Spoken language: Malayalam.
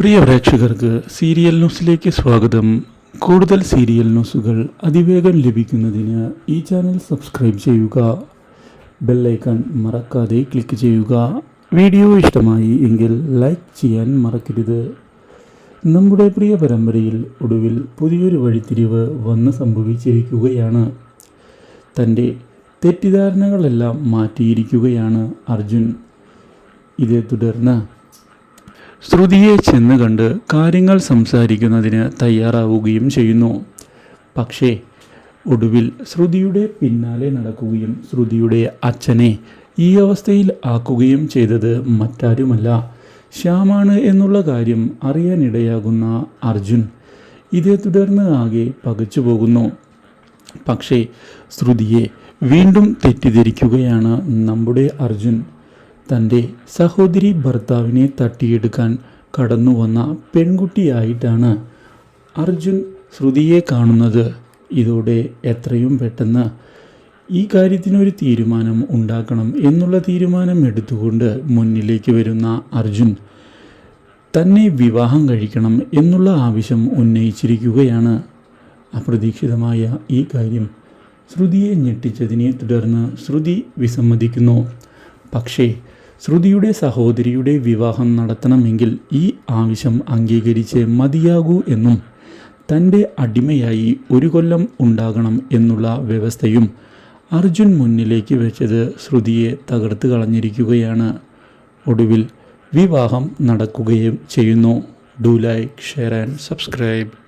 പ്രിയ പ്രേക്ഷകർക്ക് സീരിയൽ ന്യൂസിലേക്ക് സ്വാഗതം. കൂടുതൽ സീരിയൽ ന്യൂസുകൾ അതിവേഗം ലഭിക്കുന്നതിന് ഈ ചാനൽ സബ്സ്ക്രൈബ് ചെയ്യുക. ബെല്ലൈക്കൺ മറക്കാതെ ക്ലിക്ക് ചെയ്യുക. വീഡിയോ ഇഷ്ടമായി എങ്കിൽ ലൈക്ക് ചെയ്യാൻ മറക്കരുത്. നമ്മുടെ പ്രിയ പരമ്പരയിൽ ഒടുവിൽ പുതിയൊരു വഴിത്തിരിവ് വന്ന് സംഭവിച്ചിരിക്കുകയാണ്. തന്റെ തെറ്റിദ്ധാരണകളെല്ലാം മാറ്റിയിരിക്കുകയാണ് അർജുൻ. ഇതേ തുടർന്ന് ശ്രുതിയെ ചെന്ന് കണ്ട് കാര്യങ്ങൾ സംസാരിക്കുന്നതിന് തയ്യാറാവുകയും ചെയ്യുന്നു. പക്ഷേ ഒടുവിൽ ശ്രുതിയുടെ പിന്നാലെ നടക്കുകയും ശ്രുതിയുടെ അച്ഛനെ ഈ അവസ്ഥയിൽ ആക്കുകയും ചെയ്തത് മറ്റാരുമല്ല. ശ്യാമാണ് എന്നുള്ള കാര്യം അറിയാനിടയാകുന്ന അർജുൻ ഇതേ തുടർന്ന് ആകെ പകച്ചു പോകുന്നു. പക്ഷേ ശ്രുതിയെ വീണ്ടും തെറ്റിദ്ധരിക്കുകയാണ് നമ്മുടെ അർജുൻ. തന്റെ സഹോദരി ഭർത്താവിനെ തട്ടിയെടുക്കാൻ കടന്നു വന്ന പെൺകുട്ടിയായിട്ടാണ് അർജുൻ ശ്രുതിയെ കാണുന്നത്. ഇതോടെ എത്രയും പെട്ടെന്ന് ഈ കാര്യത്തിനൊരു തീരുമാനം ഉണ്ടാക്കണം എന്നുള്ള തീരുമാനം എടുത്തുകൊണ്ട് മുന്നിലേക്ക് വരുന്ന അർജുൻ തന്നെ വിവാഹം കഴിക്കണം എന്നുള്ള ആവശ്യം ഉന്നയിച്ചിരിക്കുകയാണ്. അപ്രതീക്ഷിതമായ ഈ കാര്യം ശ്രുതിയെ ഞെട്ടിച്ചതിനെ തുടർന്ന് ശ്രുതി വിസമ്മതിക്കുന്നു. പക്ഷേ ശ്രുതിയുടെ സഹോദരിയുടെ വിവാഹം നടത്തണമെങ്കിൽ ഈ ആവശ്യം അംഗീകരിച്ച് മതിയാകൂ എന്നും തന്റെ അടിമയായി ഒരു കൊല്ലം ഉണ്ടാകണം എന്നുള്ള വ്യവസ്ഥയും അർജുൻ മുന്നിലേക്ക് വെച്ചത് ശ്രുതിയെ തകർത്ത് കളഞ്ഞിരിക്കുകയാണ്. ഒടുവിൽ വിവാഹം നടക്കുകയും ചെയ്യുന്നു. Do like share and subscribe.